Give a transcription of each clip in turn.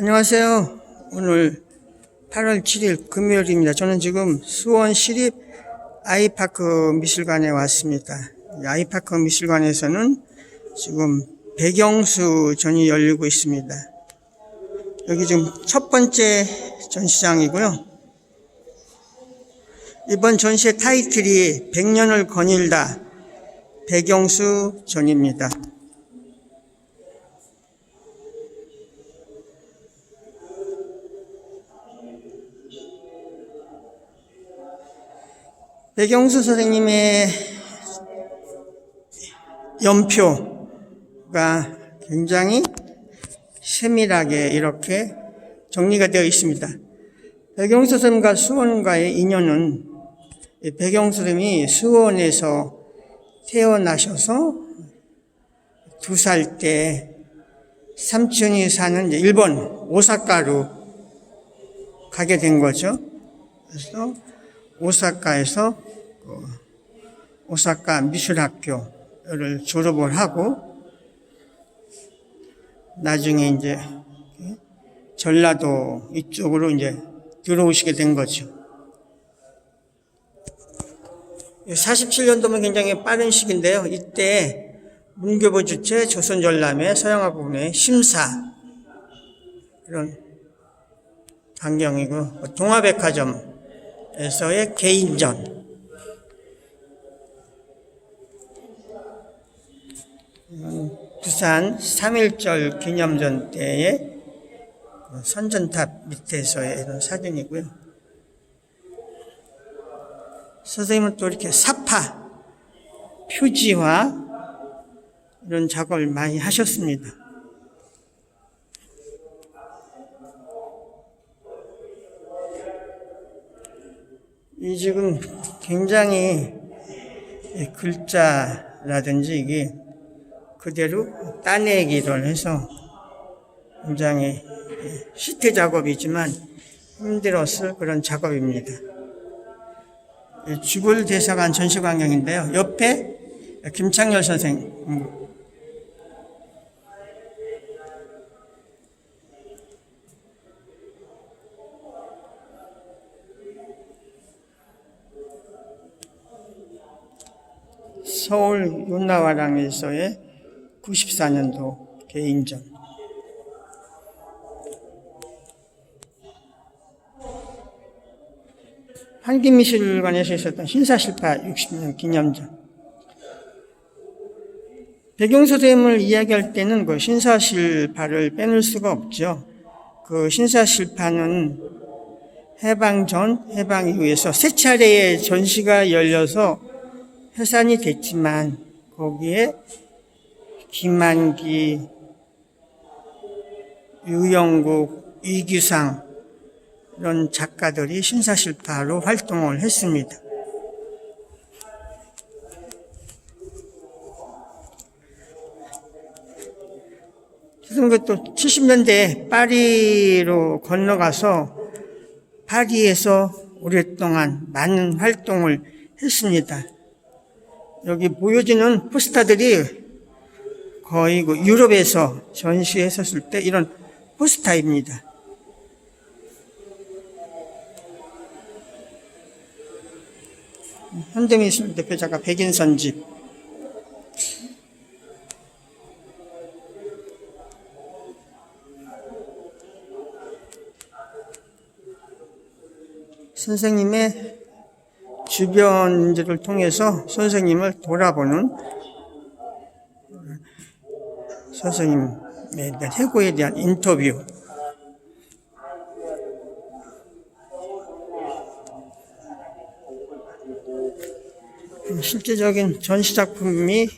안녕하세요. 오늘 8월 7일 금요일입니다. 저는 지금 수원 시립 아이파크 미술관에 왔습니다. 이 아이파크 미술관에서는 지금 배경수 전이 열리고 있습니다. 여기 지금 첫 번째 전시장이고요. 이번 전시의 타이틀이 100년을 거닐다 배경수 전입니다. 배경수 선생님의 연표가 굉장히 세밀하게 이렇게 정리가 되어 있습니다. 배경수 선생님과 수원과의 인연은 이 배경수 선생님이 수원에서 태어나셔서 두 살 때 삼촌이 사는 일본 오사카로 가게 된 거죠. 그래서 오사카에서 그 오사카 미술학교를 졸업을 하고 나중에 이제 전라도 이쪽으로 이제 들어오시게 된 거죠. 47년도면 굉장히 빠른 시기인데요. 이때 문교부 주체 조선전람회 서양화부분의 심사 이런 광경이고 동화백화점에서의 개인전 이건 부산 3.1절 기념전 때의 그 선전탑 밑에서의 이런 사진이고요. 선생님은 또 이렇게 사파, 표지화 이런 작업을 많이 하셨습니다. 이 지금 굉장히 이 글자라든지 이게 그대로 따내기를 해서 굉장히 시트 작업이지만 힘들었을 그런 작업입니다. 주불 대사관 전시 광경인데요. 옆에 김창열 선생 서울 윤나화랑에서의 94년도 개인전 한김미술관에서 있었던 신사실파 60년 기념전 배경소dem을 이야기할 때는 그 신사실파를 빼놓을 수가 없죠. 그 신사실파는 해방 전, 해방 이후에서 세 차례의 전시가 열려서 해산이 됐지만 거기에 김만기, 유영국, 이규상 이런 작가들이 신사실파로 활동을 했습니다. 그래서 또 70년대 파리로 건너가서 파리에서 오랫동안 많은 활동을 했습니다. 여기 보여지는 포스터들이 거의 그 유럽에서 전시했었을 때 이런 포스터입니다. 현대미술 대표자가 백인선 집 선생님의 주변들을 통해서 선생님을 돌아보는 선생님에 대한 해고에 대한 인터뷰 실제적인 전시 작품이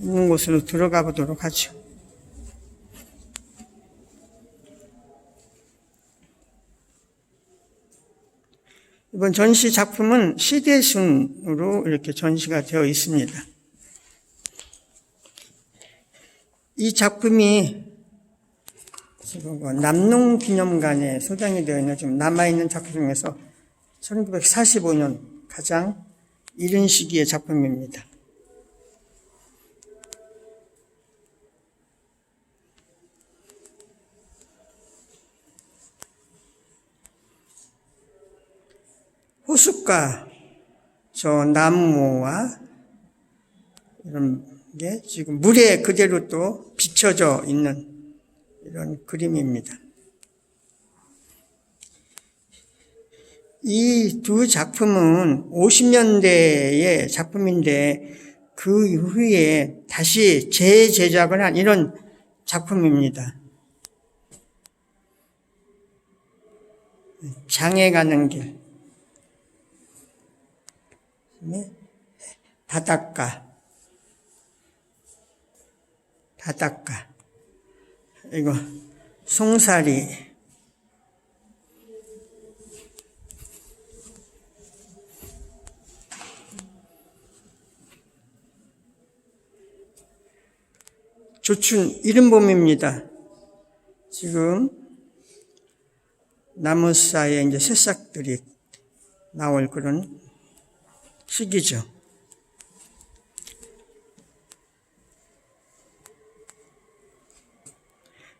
있는 곳으로 들어가 보도록 하죠. 이번 전시 작품은 시대순으로 이렇게 전시가 되어 있습니다. 이 작품이 지금 뭐 남농기념관에 소장이 되어 있는 지금 남아있는 작품 중에서 1945년 가장 이른 시기의 작품입니다. 호숫가, 저 나무와 이런 게 지금 물에 그대로 또 비춰져 있는 이런 그림입니다. 이 두 작품은 50년대의 작품인데 그 이후에 다시 재제작을 한 이런 작품입니다. 장에 가는 길. 그다음에 바닷가. 바닷가. 이거 송사리. 조춘 이른봄입니다. 지금 나무 사이에 이제 새싹들이 나올 그런 시기죠.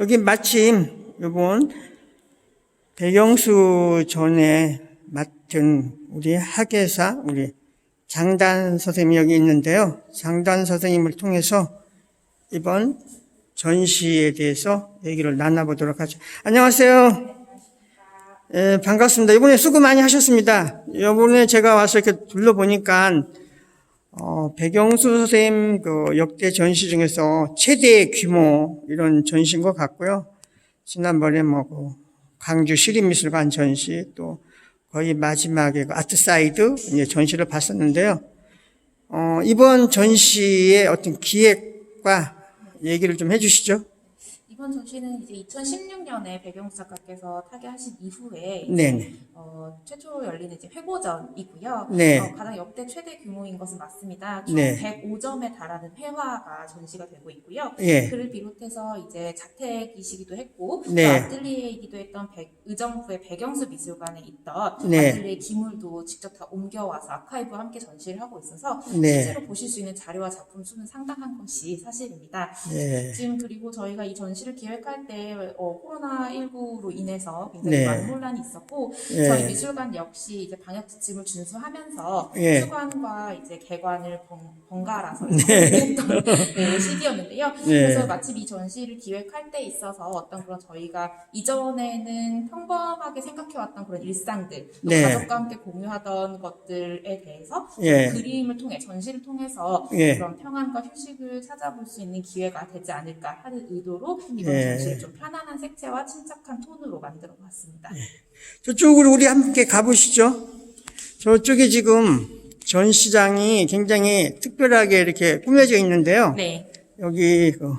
여기 마침 이번 배경수 전에 맡은 우리 학예사 우리 장단 선생님이 여기 있는데요. 장단 선생님을 통해서 이번 전시에 대해서 얘기를 나눠보도록 하죠. 안녕하세요. 예, 반갑습니다. 이번에 수고 많이 하셨습니다. 이번에 제가 와서 이렇게 둘러보니까, 어, 백영수 선생님 그 역대 전시 중에서 최대 규모 이런 전시인 것 같고요. 지난번에 뭐, 그 광주 시립미술관 전시 또 거의 마지막에 그 아트사이드 이제 전시를 봤었는데요. 어, 이번 전시의 어떤 기획과 얘기를 좀 해주시죠. 이번 전시는 이제 2016년에 배경수 작가께서 타계하신 이후에 네네. 어, 최초로 열리는 이제 회고전이고요. 네. 어, 가장 역대 최대 규모인 것은 맞습니다. 총 네. 105점에 달하는 회화가 전시가 되고 있고요. 예. 그를 비롯해서 이제 자택이시기도 했고 네. 또 아틀리에이기도 했던 백- 의정부의 배경수 미술관에 있던 네. 아틀리에 기물도 직접 다 옮겨와서 아카이브와 함께 전시를 하고 있어서 네. 실제로 보실 수 있는 자료와 작품 수는 상당한 것이 사실입니다. 예. 지금 그리고 저희가 이 전시를 기획할 때 어, 코로나19로 인해서 굉장히 네. 많은 혼란이 있었고 예. 저희 미술관 역시 이제 방역 지침을 준수하면서 예. 수관과 이제 개관을 번, 번갈아서 했던 네, 시기였는데요. 네. 그래서 마침 이 전시를 기획할 때 있어서 어떤 그런 저희가 이전에는 평범하게 생각해왔던 그런 일상들, 또 네. 가족과 함께 공유하던 것들에 대해서 예. 그림을 통해 전시를 통해서 예. 그런 평안과 휴식을 찾아볼 수 있는 기회가 되지 않을까 하는 의도로 이번 예. 전시를 좀 편안한 색채와 침착한 톤으로 만들어 봤습니다. 저쪽으로 우리 함께 가보시죠. 저쪽에 지금 전시장이 굉장히 특별하게 이렇게 꾸며져 있는데요. 네. 여기 그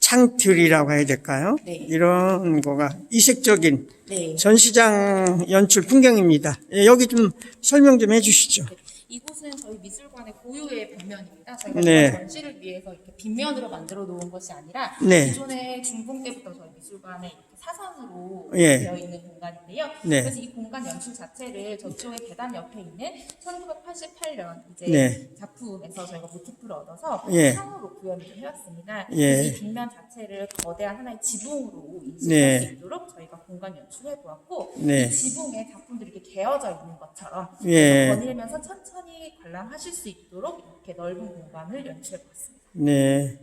창틀이라고 해야 될까요? 네. 이런 거가 이색적인 네. 전시장 연출 풍경입니다. 예, 여기 좀 설명 좀 해주시죠. 이곳은 저희 미술관의 고유의 벽면입니다. 저희가 네. 전시를 위해서 이렇게 빗면으로 만들어 놓은 것이 아니라 네. 기존의 중공 때부터 저희 미술관에 이렇게 사선으로 예. 되어 있는 공간인데요. 네. 그래서 이 공간 연출 자체를 저쪽에 계단 옆에 있는 1988년 이제 네. 작품에서 저희가 모티프를 얻어서 예. 창으로 구현을 좀 해왔습니다. 예. 이 빗면 자체를 거대한 하나의 지붕으로 인식할 네. 수 있도록 저희가 공간 연출해 보았고 네. 이 지붕에 작품들이 이렇게 개어져 있는 것처럼 예. 거닐면서 천천히 관람하실 수 있도록 이렇게 넓은 공간을 연출해 보았습니다. 네.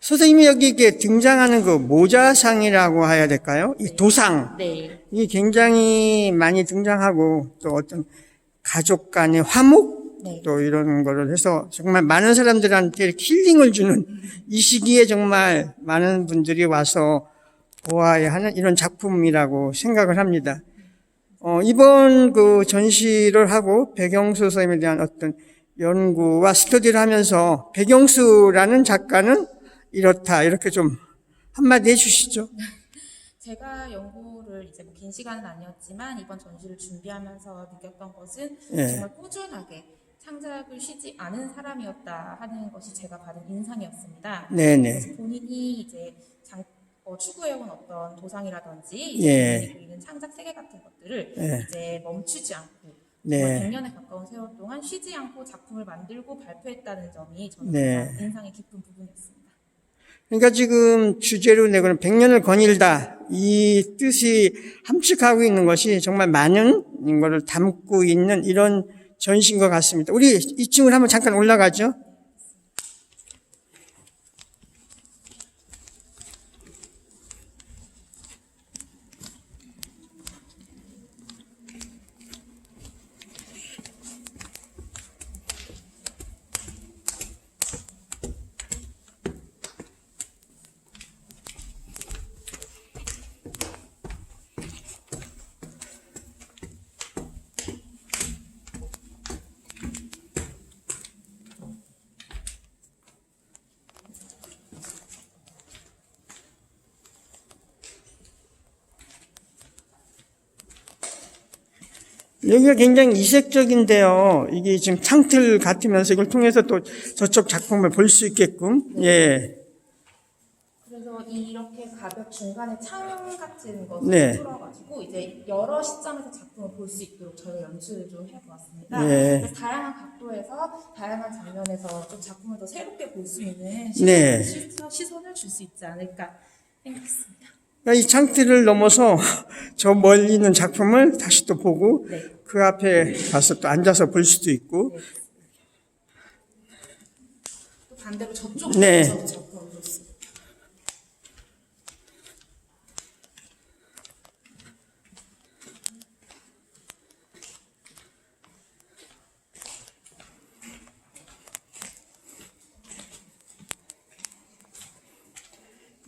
선생님이 여기 이렇게 등장하는 그 모자상이라고 해야 될까요? 이 도상. 네. 이게 굉장히 많이 등장하고 또 어떤 가족 간의 화목 네. 또 이런 거를 해서 정말 많은 사람들한테 힐링을 주는 이 시기에 정말 많은 분들이 와서 보아야 하는 이런 작품이라고 생각을 합니다. 어, 이번 그 전시를 하고 백영수 선생님에 대한 어떤 연구와 스터디를 하면서 백영수라는 작가는 이렇다 이렇게 좀 한마디 해주시죠. 제가 연구를 이제 뭐 긴 시간은 아니었지만 이번 전시를 준비하면서 느꼈던 것은 예. 정말 꾸준하게 창작을 쉬지 않은 사람이었다 하는 것이 제가 받은 인상이었습니다. 네네. 그래서 본인이 이제 장, 어, 추구해온 어떤 도상이라든지 예. 그리는 창작 세계 같은 것들을 예. 이제 멈추지 않고 네. 정말 100년에 가까운 세월 동안 쉬지 않고 작품을 만들고 발표했다는 점이 저는 네. 인상이 깊은 부분이었습니다. 그러니까 지금 주제로 내고는 100년을 거닐다 이 뜻이 함축하고 있는 것이 정말 많은 것을 담고 있는 이런 전시인 것 같습니다. 우리 2층으로 한번 잠깐 올라가죠. 여기가 굉장히 이색적인데요. 이게 지금 창틀 같으면서 이걸 통해서 또 저쪽 작품을 볼 수 있게끔, 예. 그래서 이렇게 가벽 중간에 창 같은 것을 네. 뚫어가지고 이제 여러 시점에서 작품을 볼 수 있도록 저희가 연출을 좀 해보았습니다. 네. 그래서 다양한 각도에서 다양한 장면에서 좀 작품을 더 새롭게 볼 수 있는 시선, 네. 시선, 시선을 줄 수 있지 않을까 생각했습니다. 그러니까 이 창틀을 넘어서 저 멀리 있는 작품을 다시 또 보고 네. 그 앞에 가서 또 앉아서 볼 수도 있고, 또 반대로 저쪽 네 작품을 볼 수 있고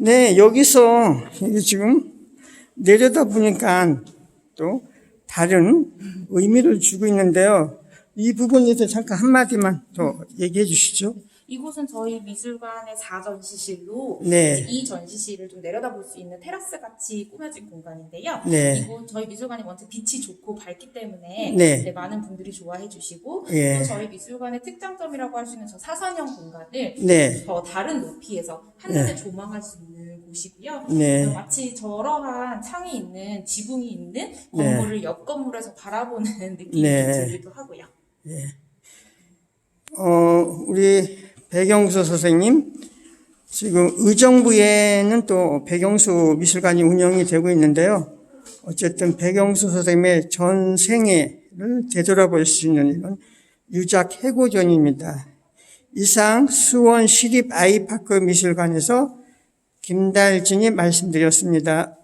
네, 여기서 이게 지금 내려다 보니까 또 다른 의미를 주고 있는데요. 이 부분에 대해서 잠깐 한마디만 더 얘기해 주시죠. 이곳은 저희 미술관의 4전시실로 네. 이 전시실을 좀 내려다볼 수 있는 테라스 같이 꾸며진 공간인데요. 네. 이곳 저희 미술관이 먼저 빛이 좋고 밝기 때문에 네. 네, 많은 분들이 좋아해 주시고 예. 또 저희 미술관의 특장점이라고 할 수 있는 저 사선형 공간을 네. 더 다른 높이에서 한눈에 조망할 수 있는 곳이고요. 네. 마치 저러한 창이 있는 지붕이 있는 네. 건물을 옆 건물에서 바라보는 느낌이 네. 들기도 하고요. 어, 우리 백영수 선생님, 지금 의정부에는 또 백영수 미술관이 운영이 되고 있는데요. 어쨌든 백영수 선생님의 전생애를 되돌아볼 수 있는 이런 유작 해고전입니다. 이상 수원 시립 아이파크 미술관에서 김달진이 말씀드렸습니다.